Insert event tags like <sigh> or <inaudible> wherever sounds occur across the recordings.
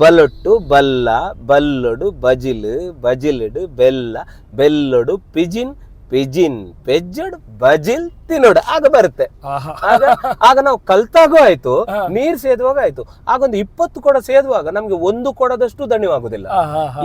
ಬಲೊಟ್ಟು ಬಲ್ಲ ಬಲ್ಲೊಡು ಬಜಿಲು ಬಜಿಲುಡು ಬೆಲ್ಲ ಬೆಲ್ಲೊಡು pigeon pigeon ಪೆಜ್ಜಡ್ ಬಜಿಲ್ ತಿನ್ನೋಡು ಆಗ ಬರುತ್ತೆ. ಆಗ ಆಗ ನಾವು ಕಲ್ತಾಗೂ ಆಯ್ತು. ನೀರ್ ಸೇದುವಾಗ ಆಯ್ತು ಆಗ ಒಂದು ಇಪ್ಪತ್ತು ಕೊಡ ಸೇದುವಾಗ ನಮ್ಗೆ ಒಂದು ಕೊಡದಷ್ಟು ದಣಿವಾಗುದಿಲ್ಲ.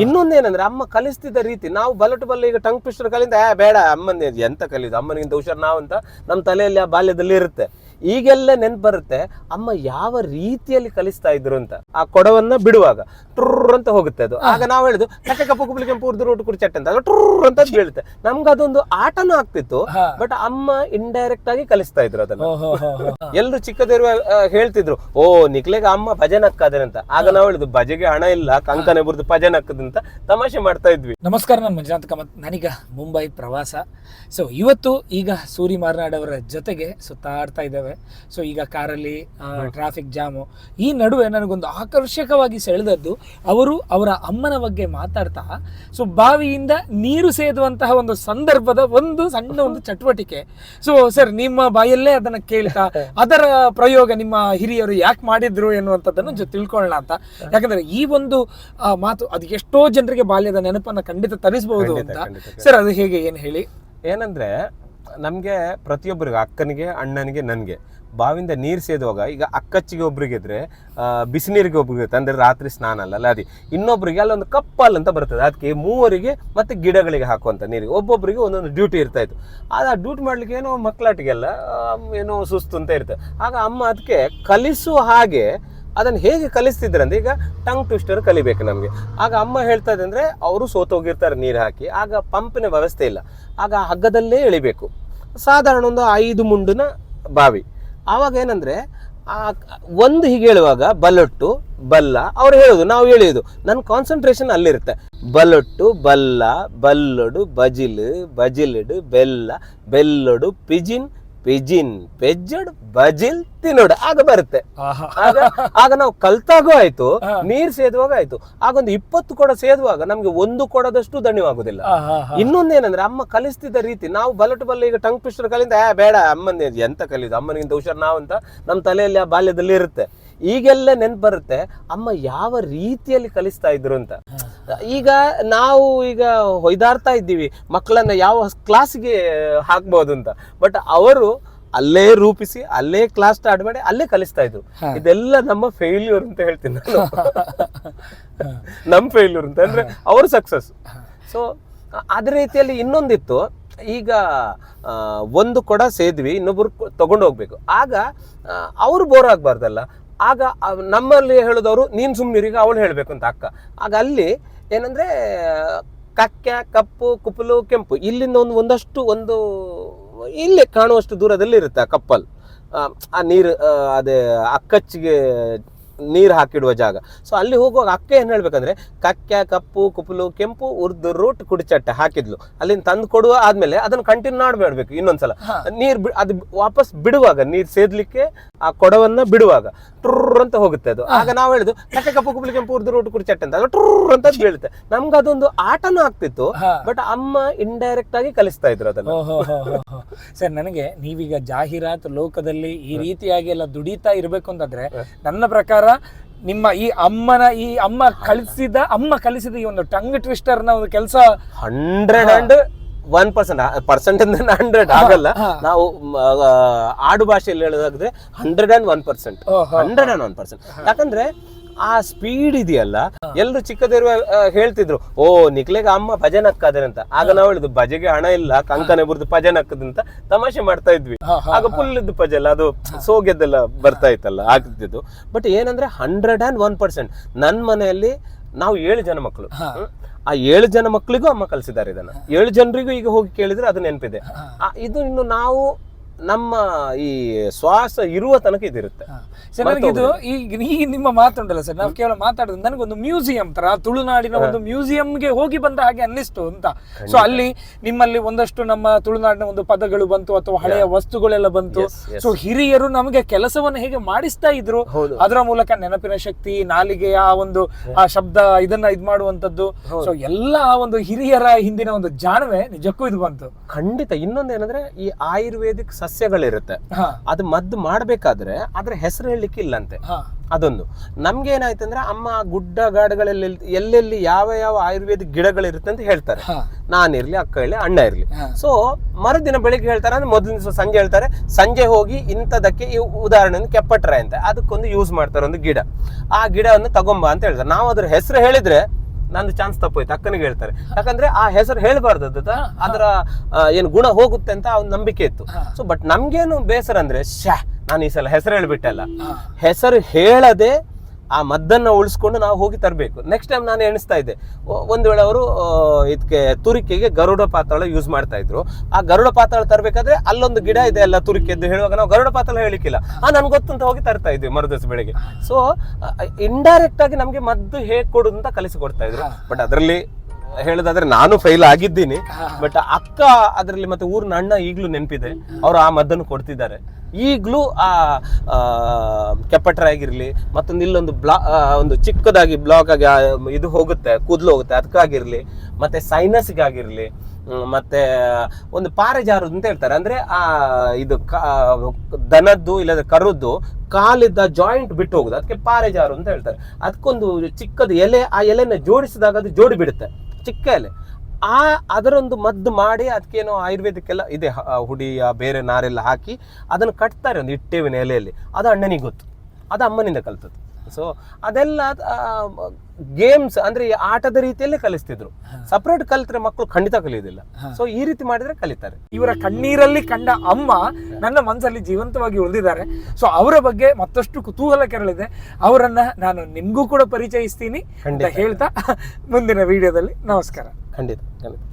ಇನ್ನೊಂದೇನಂದ್ರೆ ಅಮ್ಮ ಕಲಿಸ್ತಿದ್ದ ರೀತಿ ನಾವು ಬಲಟು ಬಲ್ಲ ಈಗ ಟಂಗ್ ಪಿಸ್ಟರ್ ಕಲಿಂದ "ಏ, ಬೇಡ ಅಮ್ಮನ ಎಂತ ಕಲಿಯುದು ಅಮ್ಮನಿಗಿಂತ ಹುಷಾರ್ ನಾವಂತ ನಮ್ಮ ತಲೆಯಲ್ಲಿ ಆ ಬಾಲ್ಯದಲ್ಲಿ ಇರುತ್ತೆ ಈಗೆಲ್ಲ ನೆನ್ಪು ಬರುತ್ತೆ ಅಮ್ಮ ಯಾವ ರೀತಿಯಲ್ಲಿ ಕಲಿಸ್ತಾ ಇದ್ರು ಅಂತ. ಆ ಕೊಡವನ್ನ ಬಿಡುವಾಗ ಟ್ರೂರ್ ಅಂತ ಹೋಗುತ್ತೆ ಅದು. ಆಗ ನಾವು ಹೇಳುದು ಕಟ್ಟೆ ಕಪ್ಪು ಕುಬ್ಲಿ ಕೆಂಪು ಉರ್ದು ರೋಟು ಅಂತ. ಅದು ಟ್ರರ್ ಅಂತ ಬೀಳುತ್ತೆ. ನಮ್ಗೆ ಅದೊಂದು ಆಟನೂ ಆಗ್ತಿತ್ತು ಬಟ್ ಅಮ್ಮ ಇಂಡೈರೆಕ್ಟ್ ಆಗಿ ಕಲಿಸ್ತಾ ಇದ್ರು ಅದನ್ನ. ಎಲ್ರು ಚಿಕ್ಕದಿರುವ ಹೇಳ್ತಿದ್ರು ಓ ನಿಕ್ಲೆಗೆ ಅಮ್ಮ ಭಜನ್ ಹಾಕದ್ರೆ ಅಂತ. ಆಗ ನಾವು ಹೇಳುದು ಭಜೆಗೆ ಹಣ ಇಲ್ಲ ಕಂಕನೆ ಬುರ್ದು ಭಜನ್ ಅಂತ ತಮಾಷೆ ಮಾಡ್ತಾ ಇದ್ವಿ. ನಮಸ್ಕಾರ ನಾನು ಮಂಜುನಾಥ್ ಕಾಮತ್. ನಾನೀಗ ಮುಂಬೈ ಪ್ರವಾಸ. ಸೊ ಇವತ್ತು ಈಗ ಸೂರಿ ಮಾರ್ನಾಡ್ ಅವರ ಜೊತೆಗೆ ಸುತ್ತಾಡ್ತಾ ಇದ್ದೇವೆ. ಸೊ ಈಗ ಕಾರಲ್ಲಿ ಟ್ರಾಫಿಕ್ ಜಾಮು ಈ ನಡುವೆ ನನಗೊಂದು ಆಕರ್ಷಕವಾಗಿ ಸೆಳೆದದ್ದು ಅವರು ಅವರ ಅಮ್ಮನ ಬಗ್ಗೆ ಮಾತಾಡ್ತಾ ಸೊ ಬಾವಿಯಿಂದ ನೀರು ಸೇದುವಂತಹ ಒಂದು ಸಂದರ್ಭದ ಒಂದು ಸಣ್ಣ ಒಂದು ಚಟುವಟಿಕೆ. ಸೊ ಸರ್ ನಿಮ್ಮ ಬಾಯಲ್ಲೇ ಅದನ್ನ ಕೇಳ್ತಾ <laughs> ಅದರ ಪ್ರಯೋಗ ನಿಮ್ಮ ಹಿರಿಯರು ಯಾಕೆ ಮಾಡಿದ್ರು ಎನ್ನುವಂಥದ್ದನ್ನು ಜೊತೆ ತಿಳ್ಕೊಳ್ಳೋಣ ಅಂತ. ಯಾಕಂದ್ರೆ ಈ ಒಂದು ಮಾತು ಅದು ಎಷ್ಟೋ ಜನರಿಗೆ ಬಾಲ್ಯದ ನೆನಪನ್ನ ಖಂಡಿತ ತರಿಸಬಹುದು ಅಂತ. ಸರ್ ಅದು ಹೇಗೆ? ಏನ್ ಹೇಳಿ? ಏನಂದ್ರೆ ನಮ್ಗೆ ಪ್ರತಿಯೊಬ್ಬರಿಗೆ, ಅಕ್ಕನಿಗೆ, ಅಣ್ಣನಿಗೆ, ನನಗೆ ಬಾವಿಂದ ನೀರು ಸೇದುವಾಗ ಈಗ ಅಕ್ಕಚ್ಚಿಗೆ ಒಬ್ರಿಗಿದ್ರೆ ಬಿಸಿನೀರಿಗೆ ಒಬ್ರಿಗೆ ಅಂದ್ರೆ ರಾತ್ರಿ ಸ್ನಾನ ಅಲ್ಲ ಅಲ್ಲ ಇನ್ನೊಬ್ಬರಿಗೆ ಅಲ್ಲೊಂದು ಕಪ್ಪಲ್ ಅಂತ ಬರ್ತದೆ. ಅದಕ್ಕೆ ಮೂವರಿಗೆ ಮತ್ತೆ ಗಿಡಗಳಿಗೆ ಹಾಕುವಂಥ ನೀರಿಗೆ. ಒಬ್ಬೊಬ್ಬರಿಗೆ ಒಂದೊಂದು ಡ್ಯೂಟಿ ಇರ್ತಾ ಇತ್ತು. ಆಗ ಆ ಡ್ಯೂಟಿ ಮಾಡ್ಲಿಕ್ಕೆ ಏನೋ ಮಕ್ಕಳಾಟಿಗೆಲ್ಲ ಏನೋ ಸುಸ್ತು ಅಂತ ಇರ್ತದೆ. ಆಗ ಅಮ್ಮ ಅದಕ್ಕೆ ಕಲಿಸುವ ಹಾಗೆ ಅದನ್ನು ಹೇಗೆ ಕಲಿಸ್ತಿದ್ರೆ ಅಂದ್ರೆ ಈಗ ಟಂಗ್ ಟ್ವಿಸ್ಟರ್ ಕಲಿಬೇಕು ನಮಗೆ. ಆಗ ಅಮ್ಮ ಹೇಳ್ತಾ ಅಂದ್ರೆ ಅವರು ಸೋತೋಗಿರ್ತಾರೆ ನೀರು ಹಾಕಿ. ಆಗ ಪಂಪಿನ ವ್ಯವಸ್ಥೆ ಇಲ್ಲ. ಆಗ ಹಗ್ಗದಲ್ಲೇ ಎಳಿಬೇಕು ಸಾಧಾರಣ ಒಂದು ಐದು ಮುಂಡಿನ ಬಾವಿ. ಆವಾಗ ಏನಂದ್ರೆ, ಆ ಒಂದು ಹೀಗೆ ಹೇಳುವಾಗ ಬಲೊಟ್ಟು ಬಲ್ಲ, ಅವ್ರು ಹೇಳೋದು, ನಾವು ಹೇಳಿಯೋದು ನನ್ನ ಕಾನ್ಸಂಟ್ರೇಷನ್ ಅಲ್ಲಿರುತ್ತೆ. ಬಲೊಟ್ಟು ಬಲ್ಲ, ಬಲ್ಲೊಡು, ಬಜಿಲು, ಬಜಿಲುಡು, ಬೆಲ್ಲ, ಬೆಲ್ಲೊಡು, ಪಿಜಿನ್ ಪಿಜಿನ್ ಪೆಜ್ಜಡ್ ಬಜಿಲ್ ತಿನ್ನೋಡು ಆಗ ಬರುತ್ತೆ. ಆಗ ಆಗ ನಾವು ಕಲ್ತಾಗೂ ಆಯ್ತು. ನೀರ್ ಸೇದುವಾಗ ಆಯ್ತು. ಆಗ ಒಂದು ಇಪ್ಪತ್ತು ಕೊಡ ಸೇದುವಾಗ ನಮ್ಗೆ ಒಂದು ಕೊಡದಷ್ಟು ದಣಿವಾಗುದಿಲ್ಲ. ಇನ್ನೊಂದೇನಂದ್ರೆ ಅಮ್ಮ ಕಲಿಸ್ತಿದ್ದ ರೀತಿ ನಾವು ಬಲಟು ಬಲ್ಲ ಈಗ ಟಂಗ್ ಪಿಸ್ಟರ್ ಕಲಿಂದ "ಏ, ಬೇಡ ಅಮ್ಮನ ಎಂತ ಕಲಿಯುದು? ಅಮ್ಮನಿಗಿಂತ ಹುಷಾರ್ ನಾವಂತ ಅಂತ ನಮ್ಮ ತಲೆಯಲ್ಲಿ ಆ ಬಾಲ್ಯದಲ್ಲಿ ಇರುತ್ತೆ. ಈಗೆಲ್ಲ ನೆನ್ಪು ಬರುತ್ತೆ ಅಮ್ಮ ಯಾವ ರೀತಿಯಲ್ಲಿ ಕಲಿಸ್ತಾ ಇದ್ರು ಅಂತ. ಈಗ ನಾವು ಈಗ ಹೊಯ್ದಾಡ್ತಾ ಇದ್ದೀವಿ ಮಕ್ಕಳನ್ನ ಯಾವ ಕ್ಲಾಸ್ಗೆ ಹಾಕ್ಬೋದು ಅಂತ. ಬಟ್ ಅವರು ಅಲ್ಲೇ ರೂಪಿಸಿ ಅಲ್ಲೇ ಕ್ಲಾಸ್ ಸ್ಟಾರ್ಟ್ ಮಾಡಿ ಅಲ್ಲೇ ಕಲಿಸ್ತಾ ಇದ್ರು. ಇದೆಲ್ಲ ನಮ್ಮ ಫೇಲ್ಯೂರ್ ಅಂತ ಹೇಳ್ತೀನಿ ನಾನು. ನಮ್ ಫೇಲ್ಯೂರ್ ಅಂತ. ಅಂದ್ರೆ ಅವ್ರ ಸಕ್ಸಸ್ ಸೊ ಅದೇ ರೀತಿಯಲ್ಲಿ ಇನ್ನೊಂದಿತ್ತು. ಈಗ ಒಂದು ಕೊಡ ಸೇದ್ವಿ ಇನ್ನೊಬ್ರು ತಗೊಂಡು ಹೋಗ್ಬೇಕು ಆಗ ಅವ್ರು ಬೋರ್ ಆಗ್ಬಾರ್ದಲ್ಲ. ಆಗ ನಮ್ಮಲ್ಲಿ ಹೇಳಿದವರು, ನೀನು ಸುಮ್ನಿರೀಗ ಅವಳು ಹೇಳಬೇಕು ಅಂತ ಅಕ್ಕ. ಆಗ ಅಲ್ಲಿ ಏನಂದ್ರೆ, ಕಕ್ಕೆ, ಕಪ್ಪು ಕುಪ್ಪಲು ಕೆಂಪು, ಇಲ್ಲಿಂದ ಒಂದು ಒಂದಷ್ಟು ಒಂದು, ಇಲ್ಲಿ ಕಾಣುವಷ್ಟು ದೂರದಲ್ಲಿ ಇರುತ್ತೆ ಆ ಕಪ್ಪಲ್. ಆ ನೀರು ಅದೇ ಅಕ್ಕಚ್ಚಿಗೆ ನೀರು ಹಾಕಿಡುವ ಜಾಗ. ಸೊ ಅಲ್ಲಿ ಹೋಗುವಾಗ ಅಕ್ಕ ಏನು ಹೇಳ್ಬೇಕಂದ್ರೆ ಕಕ್ಕೆ ಕಪ್ಪು ಕುಪ್ಪಲು ಕೆಂಪು ಉರ್ದು ರೂಟ್ ಕುಡಿಚಟ್ಟೆ ಹಾಕಿದ್ಲು. ಅಲ್ಲಿಂದ ತಂದು ಕೊಡುವ ಆದ್ಮೇಲೆ ಅದನ್ನು ಕಂಟಿನ್ಯೂ ಮಾಡಬೇಡ್ಬೇಕು ಇನ್ನೊಂದ್ಸಲ. ನೀರು ಅದು ವಾಪಸ್ ಬಿಡುವಾಗ ನೀರು ಸೇದ್ಲಿಕ್ಕೆ ಆ ಕೊಡವನ್ನ ಬಿಡುವಾಗ ಟ್ರೂರ್ ಅಂತ ಹೋಗುತ್ತೆ ಅದು. ಆಗ ನಾವು ಹೇಳುದು ಕಕ್ಕೆ ಕಪ್ಪು ಕುಪ್ಪಲು ಕೆಂಪು ಉರ್ದು ರೂಟ್ ಕುಡಿಚಟ್ಟೆ ಅಂತ. ಅದು ಟ್ರರ್ ಅಂತ ಬೀಳುತ್ತೆ. ನಮ್ಗೆ ಅದೊಂದು ಆಟನೂ ಆಗ್ತಿತ್ತು ಬಟ್ ಅಮ್ಮ ಇಂಡೈರೆಕ್ಟ್ ಆಗಿ ಕಲಿಸ್ತಾ ಇದ್ರು ಅದನ್ನ. ಸರ್ ನನಗೆ ನೀವೀಗ ಜಾಹೀರಾತು ಲೋಕದಲ್ಲಿ ಈ ರೀತಿಯಾಗಿ ಎಲ್ಲ ದುಡಿತಾ ಇರಬೇಕು ಅಂತಂದ್ರೆ ನನ್ನ ಪ್ರಕಾರ ನಿಮ್ಮ ಈ ಅಮ್ಮನ ಈ ಅಮ್ಮ ಕಲಿಸಿದ ಅಮ್ಮ ಕಲಿಸಿದ ಈ ಒಂದು ಟಂಗ್ ಟ್ವಿಸ್ಟರ್ನ ಒಂದು ಕೆಲಸ. Hundred and one percent percent hundred ಆಗಲ್ಲ. ನಾವು ಆಡು ಭಾಷೆಯಲ್ಲಿ ಹೇಳೋದಾದ್ರೆ hundred and one percent hundred and one percent ಯಾಕಂದ್ರೆ ಆ ಸ್ಪೀಡ್ ಇದೆಯಲ್ಲ ಎಲ್ರು ಚಿಕ್ಕದಿರುವ ಹೇಳ್ತಿದ್ರು ಓ ನಿಕ್ಲೆಗೆ ಅಮ್ಮ ಭಜನ್ ಹಾಕಾದ್ರೆ ಅಂತ ಆಗ ನಾವು ಹೇಳಿದ್ವು ಭಜೆಗೆ ಹಣ ಇಲ್ಲ ಕಂಕನೆ ಬುರ್ದು ಭಜನ್ ಹಾಕದಂತ ತಮಾಷೆ ಮಾಡ್ತಾ ಇದ್ವಿ. ಆಗ ಫುಲ್ ಇದ್ದು ಪಜಲ್ ಅದು ಸೋಗೆದ್ದೆಲ್ಲ ಬರ್ತಾ ಇತ್ತಲ್ಲ ಆಗ್ತಿದ್ದು. ಬಟ್ ಏನಂದ್ರೆ ಹಂಡ್ರೆಡ್ ಅಂಡ್ ಒನ್ ಪರ್ಸೆಂಟ್ ನನ್ನ ಮನೆಯಲ್ಲಿ ನಾವು ಏಳು ಜನ ಮಕ್ಕಳು. ಆ ಏಳು ಜನ ಮಕ್ಕಳಿಗೂ ಅಮ್ಮ ಕಲಿಸಿದ್ದಾರೆ ಇದನ್ನ. ಏಳು ಜನರಿಗೂ ಈಗ ಹೋಗಿ ಕೇಳಿದ್ರೆ ಅದು ನೆನಪಿದೆ. ಇದು ಇನ್ನು ನಾವು ನಮ್ಮ ಈ ಶ್ವಾಸ ಇರುವ ತನಕ ಇದಿರುತ್ತೆ. ಸರ್ ನನಗೆ ಇದು ಈಗ ಈ ನಿಮ್ಮ ಮಾತುಂಟಲ್ಲ ಸರ್ ನಾವು ಕೇವಲ ಮಾತಾಡಿದ್ರೆ ನನಗೊಂದು ಮ್ಯೂಸಿಯಂ ತರ ತುಳುನಾಡಿನ ಒಂದು ಮ್ಯೂಸಿಯಂಗೆ ಹೋಗಿ ಬಂದ ಹಾಗೆ ಅನ್ನಿಸ್ತು ಅಂತ. ಸೊ ಅಲ್ಲಿ ನಿಮ್ಮಲ್ಲಿ ಒಂದಷ್ಟು ನಮ್ಮ ತುಳುನಾಡಿನ ಒಂದು ಪದಗಳು ಬಂತು ಅಥವಾ ಹಳೆಯ ವಸ್ತುಗಳೆಲ್ಲ ಬಂತು. ಸೊ ಹಿರಿಯರು ನಮಗೆ ಕೆಲಸವನ್ನು ಹೇಗೆ ಮಾಡಿಸ್ತಾ ಇದ್ರು. ಅದರ ಮೂಲಕ ನೆನಪಿನ ಶಕ್ತಿ ನಾಲಿಗೆಯ ಆ ಒಂದು ಆ ಶಬ್ದ ಇದನ್ನ ಇದ್ ಮಾಡುವಂತದ್ದು ಸೊ ಎಲ್ಲ ಆ ಒಂದು ಹಿರಿಯರ ಹಿಂದಿನ ಒಂದು ಜಾಣವೆ ನಿಜಕ್ಕೂ ಇದು ಬಂತು. ಖಂಡಿತ. ಇನ್ನೊಂದೇನಂದ್ರೆ ಈ ಆಯುರ್ವೇದಿಕ್ ಸಸ್ಯಗಳಿರುತ್ತೆ. ಅದು ಮದ್ದು ಮಾಡಬೇಕಾದ್ರೆ ಅದ್ರ ಹೆಸರು ಹೇಳಲಿಕ್ಕೆ ಇಲ್ಲಂತೆ. ಅದೊಂದು. ನಮ್ಗೆ ಏನಾಯ್ತಂದ್ರೆ ಅಮ್ಮ ಗುಡ್ಡ ಗಾಡುಗಳಲ್ಲಿ ಎಲ್ಲೆಲ್ಲಿ ಯಾವ ಯಾವ ಆಯುರ್ವೇದಿಕ್ ಗಿಡಗಳಿರುತ್ತೆ ಅಂತ ಹೇಳ್ತಾರೆ. ನಾನ್ ನಾನಿರ್ಲಿ ಅಕ್ಕ ಇರ್ಲಿ ಅಣ್ಣ ಇರ್ಲಿ. ಸೊ ಮರುದಿನ ಬೆಳಿಗ್ಗೆ ಹೇಳ್ತಾರೆ ಅಂದ್ರೆ ಮೊದಲಿನ ದಿವಸ ಸಂಜೆ ಹೇಳ್ತಾರೆ ಸಂಜೆ ಹೋಗಿ ಇಂಥದಕ್ಕೆ ಈ ಉದಾಹರಣೆ ಕೆಪ್ಪಟ್ರೆ ಅಂತ. ಅದಕ್ಕೊಂದು ಯೂಸ್ ಮಾಡ್ತಾರೆ ಒಂದು ಗಿಡ. ಆ ಗಿಡವನ್ನು ತಗೊಂಬ ಅಂತ ಹೇಳ್ತಾರೆ. ನಾವು ಅದ್ರ ಹೆಸರು ಹೇಳಿದ್ರೆ ನಂದು ಚಾನ್ಸ್ ತಪ್ಪೋಯ್ತು. ಅಕ್ಕನಿಗೆ ಹೇಳ್ತಾರೆ. ಯಾಕಂದ್ರೆ ಆ ಹೆಸರು ಹೇಳ್ಬಾರ್ದು ಅದು ಅದರ ಏನು ಗುಣ ಹೋಗುತ್ತೆ ಅಂತ ಅವ್ನ ನಂಬಿಕೆ ಇತ್ತು. ಸೊ ಬಟ್ ನಮ್ಗೇನು ಬೇಸರ ಅಂದ್ರೆ ಶ್ಯಾ ನಾನು ಈ ಸಲ ಹೆಸರು ಹೇಳ್ಬಿಟ್ಟಲ್ಲ ಹೆಸರು ಹೇಳದೆ ಆ ಮದ್ದನ್ನ ಉಳಿಸ್ಕೊಂಡು ನಾವು ಹೋಗಿ ತರಬೇಕು. ನೆಕ್ಸ್ಟ್ ಟೈಮ್ ನಾನು ಎಣಿಸ್ತಾ ಇದ್ದೆ. ಒಂದು ವೇಳೆ ಅವರು ಇದಕ್ಕೆ ತುರಿಕೆಗೆ ಗರುಡ ಪಾತಾಳ ಯೂಸ್ ಮಾಡ್ತಾ ಇದ್ರು. ಆ ಗರುಡ ಪಾತಾಳ ತರಬೇಕಾದ್ರೆ ಅಲ್ಲೊಂದು ಗಿಡ ಇದೆ ಅಲ್ಲ ತುರಿಕೆದ್ದು ಹೇಳುವಾಗ ನಾವು ಗರುಡ ಪಾತಾಳ ಹೇಳಿಕ್ಕಿಲ್ಲ. ಆ ನನ್ಗೆ ಗೊತ್ತು ಅಂತ ಹೋಗಿ ತರ್ತಾ ಇದ್ವಿ ಮರುದಿವಸ ಬೆಳಿಗ್ಗೆ. ಸೊ ಇಂಡೈರೆಕ್ಟ್ ಆಗಿ ನಮಗೆ ಮದ್ದು ಹೇಗೆ ಕೊಡು ಅಂತ ಕಲಿಸಿಕೊಡ್ತಾ ಇದ್ರು. ಬಟ್ ಅದರಲ್ಲಿ ಹೇಳೋದಾದ್ರೆ ನಾನು ಫೈಲ್ ಆಗಿದ್ದೀನಿ. ಬಟ್ ಅಕ್ಕ ಅದರಲ್ಲಿ ಮತ್ತೆ ಊರಿನ ಅಣ್ಣ ಈಗಲೂ ನೆನಪಿದೆ. ಅವರು ಆ ಮದ್ದನ್ನು ಕೊಡ್ತಿದ್ದಾರೆ. ಈಗಲೂ ಆ ಕೆಪಟ್ರಾಗಿರಲಿ ಮತ್ತೊಂದು ಇಲ್ಲೊಂದು ಬ್ಲಾ ಒಂದು ಚಿಕ್ಕದಾಗಿ ಬ್ಲಾಕ್ ಆಗಿ ಇದು ಹೋಗುತ್ತೆ, ಕೂದಲು ಹೋಗುತ್ತೆ ಅದಕ್ಕಾಗಿರಲಿ ಮತ್ತು ಸೈನಸ್ಗಾಗಿರಲಿ ಮತ್ತು, ಒಂದು ಪಾರೆ ಜಾರುದು ಅಂತ ಹೇಳ್ತಾರೆ. ಅಂದರೆ, ಆ, ಇದು ದನದ್ದು ಇಲ್ಲದ ಕರುದ್ದು ಕಾಲಿದ್ದ ಜಾಯಿಂಟ್ ಬಿಟ್ಟು ಹೋಗುದು. ಅದಕ್ಕೆ ಪಾರೆ ಜಾರು ಅಂತ ಹೇಳ್ತಾರೆ. ಅದಕ್ಕೊಂದು ಚಿಕ್ಕದು ಎಲೆ, ಆ ಎಲೆನ ಜೋಡಿಸಿದಾಗ ಅದು ಜೋಡಿ ಬಿಡುತ್ತೆ ಚಿಕ್ಕ ಎಲೆ. ಆ ಅದರೊಂದು ಮದ್ದು ಮಾಡಿ ಅದಕ್ಕೇನೋ ಆಯುರ್ವೇದಕ್ಕೆಲ್ಲ ಇದೆ ಹುಡಿಯ ಬೇರೆ ನಾರೆಲ್ಲ ಹಾಕಿ ಅದನ್ನು ಕಟ್ತಾರೆ ಒಂದು ಇಟ್ಟೇವಿನ ಎಲೆಯಲ್ಲಿ. ಅದು ಅಣ್ಣನಿಗೆ ಗೊತ್ತು. ಅದು ಅಮ್ಮನಿಂದ ಕಲ್ತದ್ದು. ಸೊ ಅದೆಲ್ಲ ಗೇಮ್ಸ್ ಅಂದ್ರೆ ಆಟದ ರೀತಿಯಲ್ಲೇ ಕಲಿಸ್ತಿದ್ರು. ಸಪ್ರೇಟ್ ಕಲಿತ್ರೆ ಮಕ್ಕಳು ಖಂಡಿತ ಕಲಿಯೋದಿಲ್ಲ. ಸೊ ಈ ರೀತಿ ಮಾಡಿದ್ರೆ ಕಲಿತಾರೆ. ಇವರ ಕಣ್ಣೀರಲ್ಲಿ ಕಂಡ ಅಮ್ಮ ನನ್ನ ಮನಸ್ಸಲ್ಲಿ ಜೀವಂತವಾಗಿ ಉಳಿದಿದ್ದಾರೆ. ಸೊ ಅವರ ಬಗ್ಗೆ ಮತ್ತಷ್ಟು ಕುತೂಹಲ ಕೆರಳಿದೆ. ಅವರನ್ನ ನಾನು ನಿಮಗೂ ಕೂಡ ಪರಿಚಯಿಸ್ತೀನಿ ಅಂತ ಹೇಳ್ತಾ ಮುಂದಿನ ವಿಡಿಯೋದಲ್ಲಿ ನಮಸ್ಕಾರ. ಖಂಡಿತ ಖಂಡಿತ